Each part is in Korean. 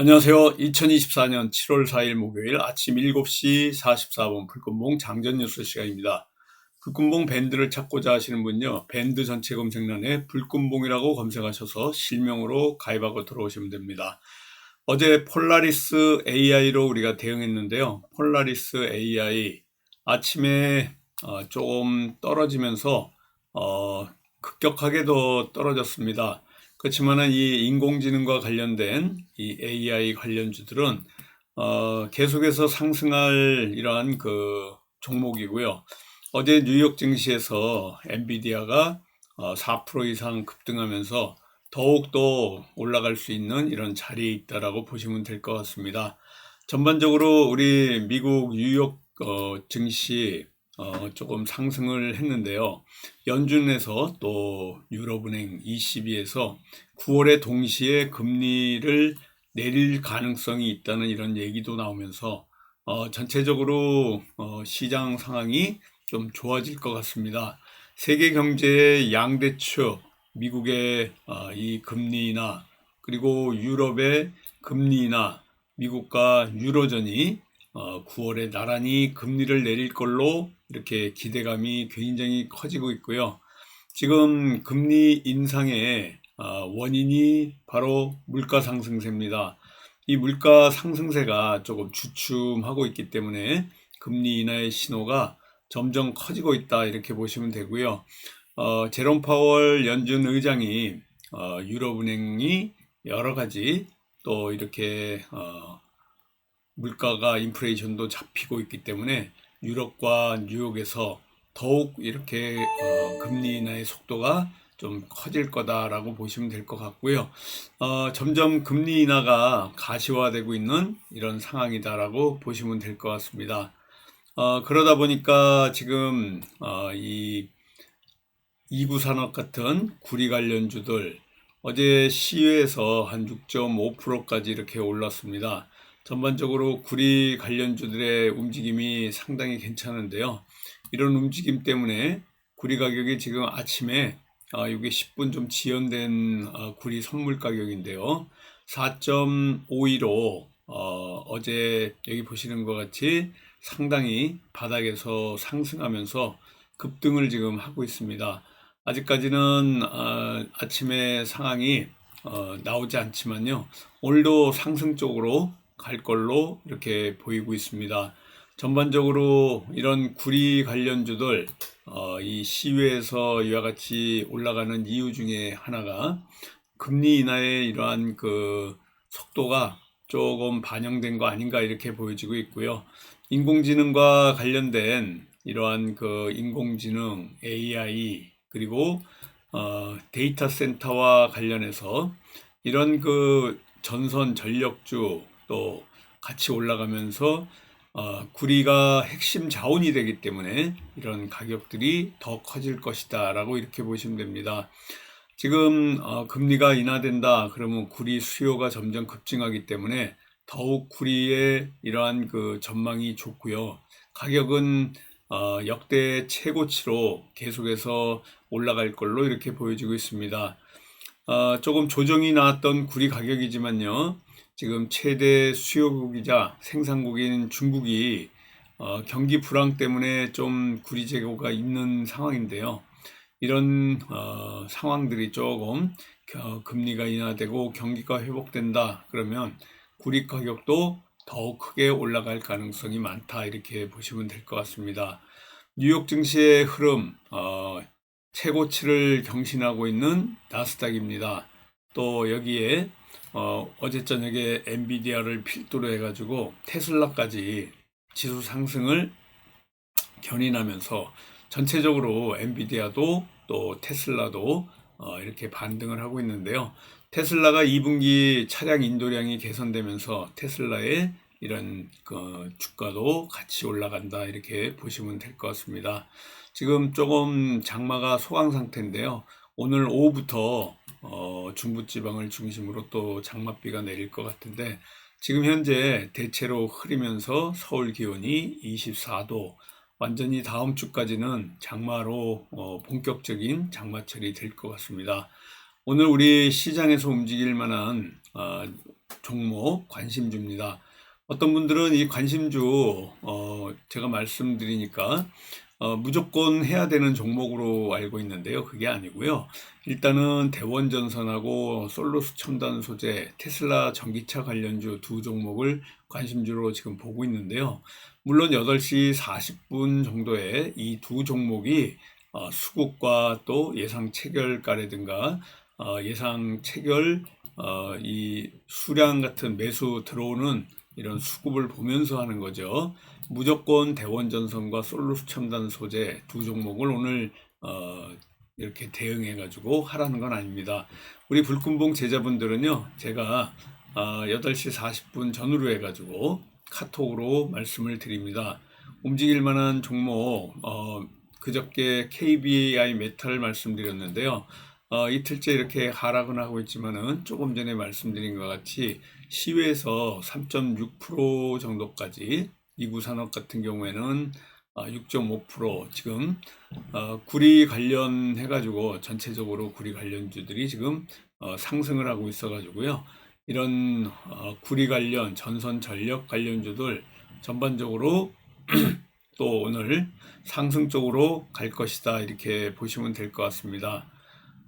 안녕하세요. 2024년 7월 4일 목요일 아침 7시 44분 불금봉 장전 뉴스 시간입니다. 불금봉 밴드를 찾고자 하시는 분요. 밴드 전체 검색란에 불금봉이라고 검색하셔서 실명으로 가입하고 들어오시면 됩니다. 어제 폴라리스 AI로 우리가 대응했는데요. 폴라리스 AI 아침에 어, 조금 떨어지면서 어, 급격하게도 떨어졌습니다. 그렇지만은 이 인공지능과 관련된 이 AI 관련주들은 어, 계속해서 상승할 이러한 그 종목이고요. 어제 뉴욕 증시에서 엔비디아가 어, 4% 이상 급등하면서 더욱더 올라갈 수 있는 이런 자리에 있다라고 보시면 될 것 같습니다. 전반적으로 우리 미국 뉴욕 어, 증시 어, 조금 상승을 했는데요. 연준에서 또 유럽은행 ECB에서 9월에 동시에 금리를 내릴 가능성이 있다는 이런 얘기도 나오면서 어, 전체적으로 어, 시장 상황이 좀 좋아질 것 같습니다. 세계 경제의 양대축, 미국의 어, 이 금리나 그리고 유럽의 금리나 미국과 유로전이 어, 9월에 나란히 금리를 내릴 걸로 이렇게 기대감이 굉장히 커지고 있고요. 지금 금리 인상의 어, 원인이 바로 물가 상승세입니다. 이 물가 상승세가 조금 주춤하고 있기 때문에 금리 인하의 신호가 점점 커지고 있다 이렇게 보시면 되고요. 어, 제롬 파월 연준 의장이 어, 유럽은행이 여러 가지 또 이렇게 어, 물가가 인플레이션도 잡히고 있기 때문에 유럽과 뉴욕에서 더욱 이렇게 어, 금리 인하의 속도가 좀 커질 거다라고 보시면 될 것 같고요. 어, 점점 금리 인하가 가시화되고 있는 이런 상황이다라고 보시면 될 것 같습니다. 어, 그러다 보니까 지금 어, 이 이구 산업 같은 구리 관련주들 어제 시외에서 한 6.5%까지 이렇게 올랐습니다. 전반적으로 구리 관련주들의 움직임이 상당히 괜찮은데요. 이런 움직임 때문에 구리 가격이 지금 아침에 아, 이게 10분 좀 지연된 어, 구리 선물 가격인데요. 4.52로 어, 어제 여기 보시는 것 같이 상당히 바닥에서 상승하면서 급등을 지금 하고 있습니다. 아직까지는 어, 아침에 상황이 어, 나오지 않지만요. 오늘도 상승 쪽으로 갈 걸로 이렇게 보이고 있습니다. 전반적으로 이런 구리 관련주들 어, 이 시외에서 이와 같이 올라가는 이유 중에 하나가 금리 인하의 이러한 그 속도가 조금 반영된 거 아닌가 이렇게 보여지고 있고요. 인공지능과 관련된 이러한 그 인공지능 AI 그리고 어, 데이터 센터와 관련해서 이런 그 전선 전력주 또 같이 올라가면서 어, 구리가 핵심 자원이 되기 때문에 이런 가격들이 더 커질 것이다 라고 이렇게 보시면 됩니다. 지금 어, 금리가 인하된다 그러면 구리 수요가 점점 급증하기 때문에 더욱 구리의 이러한 그 전망이 좋고요. 가격은 어, 역대 최고치로 계속해서 올라갈 걸로 이렇게 보여지고 있습니다. 어, 조금 조정이 나왔던 구리 가격이지만요. 지금 최대 수요국이자 생산국인 중국이 어, 경기 불황 때문에 좀 구리 재고가 있는 상황인데요. 이런 어, 상황들이 조금 겨, 금리가 인하되고 경기가 회복된다 그러면 구리 가격도 더욱 크게 올라갈 가능성이 많다 이렇게 보시면 될 것 같습니다. 뉴욕 증시의 흐름 어, 최고치를 경신하고 있는 나스닥입니다. 또 여기에 어, 어제 저녁에 엔비디아를 필두로 해가지고 테슬라까지 지수 상승을 견인하면서 전체적으로 엔비디아도 또 테슬라도 어, 이렇게 반등을 하고 있는데요. 테슬라가 2분기 차량 인도량이 개선되면서 테슬라의 이런 그 주가도 같이 올라간다 이렇게 보시면 될 것 같습니다. 지금 조금 장마가 소강 상태인데요. 오늘 오후부터 어, 중부지방을 중심으로 또 장맛비가 내릴 것 같은데 지금 현재 대체로 흐리면서 서울 기온이 24도 완전히 다음 주까지는 장마로 어, 본격적인 장마철이 될 것 같습니다. 오늘 우리 시장에서 움직일 만한 어, 종목 관심주입니다. 어떤 분들은 이 관심주 어, 제가 말씀드리니까 어, 무조건 해야 되는 종목으로 알고 있는데요. 그게 아니고요. 일단은 대원전선하고 솔로스 첨단 소재, 테슬라 전기차 관련주 두 종목을 관심주로 지금 보고 있는데요. 물론 8시 40분 정도에 이 두 종목이 어, 수급과 또 예상 체결가라든가 어, 예상 체결 어, 이 수량 같은 매수 들어오는 이런 수급을 보면서 하는 거죠. 무조건 대원 전선과 솔루스 첨단 소재 두 종목을 오늘 어, 이렇게 대응해 가지고 하라는 건 아닙니다. 우리 불금봉 제자분들은요, 제가 어, 8시 40분 전후로 해 가지고 카톡으로 말씀을 드립니다. 움직일 만한 종목, 어, 그저께 KBI 메탈 말씀드렸는데요. 어, 이틀째 이렇게 하락은 하고 있지만은 조금 전에 말씀드린 것 같이 시외에서 3.6% 정도까지 이구 산업 같은 경우에는 6.5% 지금 어, 구리 관련해 가지고 전체적으로 구리 관련주들이 지금 어, 상승을 하고 있어 가지고요. 이런 어, 구리 관련 전선 전력 관련주들 전반적으로 또 오늘 상승 쪽으로 갈 것이다 이렇게 보시면 될 것 같습니다.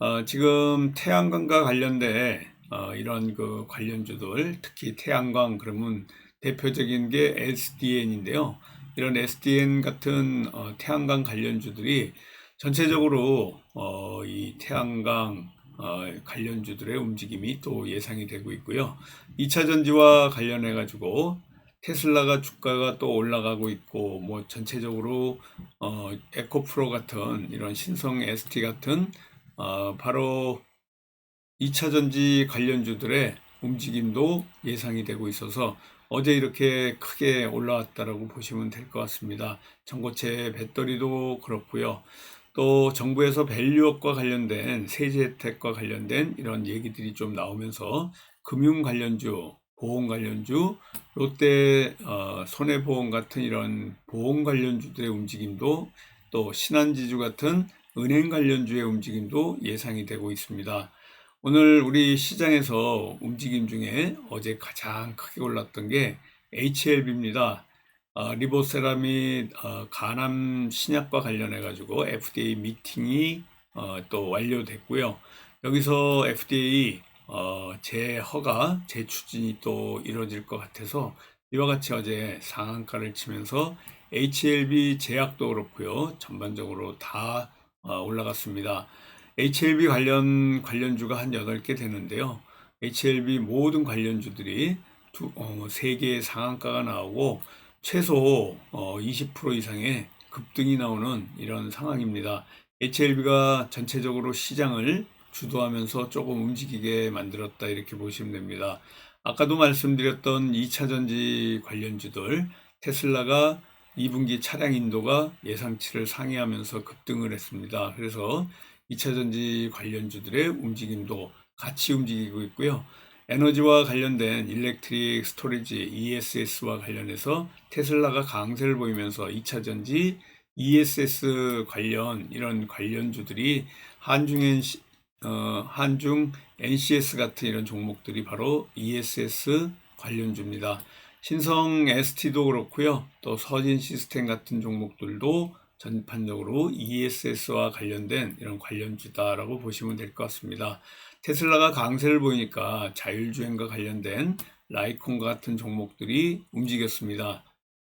어, 지금 태양광과 관련된 어, 이런 그 관련주들 특히 태양광 그러면 대표적인 게 SDN인데요. 이런 SDN 같은 어, 태양광 관련주들이 전체적으로 어, 이 태양광 어, 관련주들의 움직임이 또 예상이 되고 있고요. 2차 전지와 관련해 가지고 테슬라가 주가가 또 올라가고 있고 뭐 전체적으로 어, 에코프로 같은 이런 신성 ST 같은 어, 바로 2차 전지 관련주들의 움직임도 예상이 되고 있어서 어제 이렇게 크게 올라왔다라고 보시면 될 것 같습니다. 전고체 배터리도 그렇고요. 또 정부에서 밸류업과 관련된 세제 혜택과 관련된 이런 얘기들이 좀 나오면서 금융 관련주, 보험 관련주, 롯데 어, 손해보험 같은 이런 보험 관련주들의 움직임도 또 신한지주 같은 은행 관련주의 움직임도 예상이 되고 있습니다. 오늘 우리 시장에서 움직임 중에 어제 가장 크게 올랐던 게 HLB입니다. 어, 리보세라믹 어, 간암 신약과 관련해 가지고 FDA 미팅이 어, 또 완료됐고요. 여기서 FDA 어, 재허가 재추진이 또 이루어질 것 같아서 이와 같이 어제 상한가를 치면서 HLB 제약도 그렇고요. 전반적으로 다 어, 올라갔습니다. HLB 관련 관련주가 한 8개 되는데요. HLB 모든 관련주들이 두, 어, 3개의 상한가가 나오고 최소 어, 20% 이상의 급등이 나오는 이런 상황입니다. HLB가 전체적으로 시장을 주도하면서 조금 움직이게 만들었다 이렇게 보시면 됩니다. 아까도 말씀드렸던 2차 전지 관련주들 테슬라가 2분기 차량 인도가 예상치를 상회하면서 급등을 했습니다. 그래서 2차 전지 관련주들의 움직임도 같이 움직이고 있고요. 에너지와 관련된 일렉트릭 스토리지 ESS와 관련해서 테슬라가 강세를 보이면서 2차 전지 ESS 관련 이런 관련주들이 한중엔 어, 한중 NCS 같은 이런 종목들이 바로 ESS 관련주입니다. 신성 ST도 그렇고요. 또 서진 시스템 같은 종목들도 전반적으로 ESS와 관련된 이런 관련주다라고 보시면 될 것 같습니다. 테슬라가 강세를 보이니까 자율주행과 관련된 라이콘과 같은 종목들이 움직였습니다.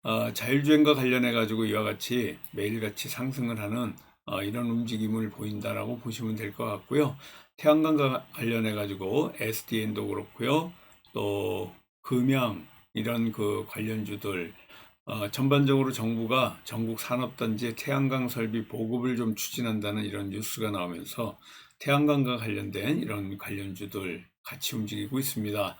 어, 자율주행과 관련해 가지고 이와 같이 매일같이 상승을 하는 어, 이런 움직임을 보인다라고 보시면 될 것 같고요. 태양광과 관련해 가지고 SDN도 그렇고요. 또 금양 이런 그 관련주들 어, 전반적으로 정부가 전국 산업단지의 태양광 설비 보급을 좀 추진한다는 이런 뉴스가 나오면서 태양광과 관련된 이런 관련주들 같이 움직이고 있습니다.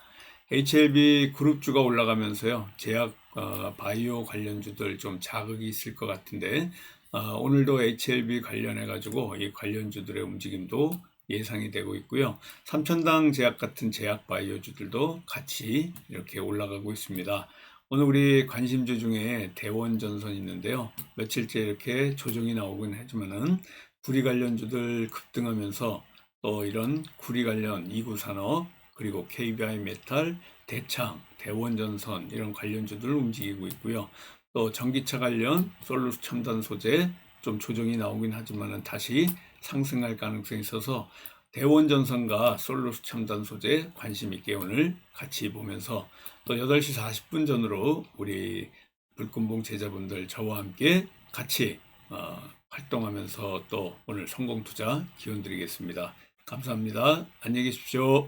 HLB 그룹주가 올라가면서요. 제약 어, 바이오 관련주들 좀 자극이 있을 것 같은데 어, 오늘도 HLB 관련해 가지고 이 관련주들의 움직임도 예상이 되고 있고요. 삼천당 제약 같은 제약 바이오주들도 같이 이렇게 올라가고 있습니다. 오늘 우리 관심주 중에 대원전선 있는데요. 며칠째 이렇게 조정이 나오긴 하지만은 구리 관련주들 급등하면서 또 이런 구리 관련 이구 산업 그리고 KBI 메탈, 대창, 대원전선 이런 관련주들을 움직이고 있고요. 또 전기차 관련 솔루스 첨단 소재 좀 조정이 나오긴 하지만은 다시 상승할 가능성이 있어서 대원 전선과 솔루스 첨단 소재 관심 있게 오늘 같이 보면서 또 8시 40분 전으로 우리 불금봉 제자분들 저와 함께 같이 어, 활동하면서 또 오늘 성공 투자 기원 드리겠습니다. 감사합니다. 안녕히 계십시오.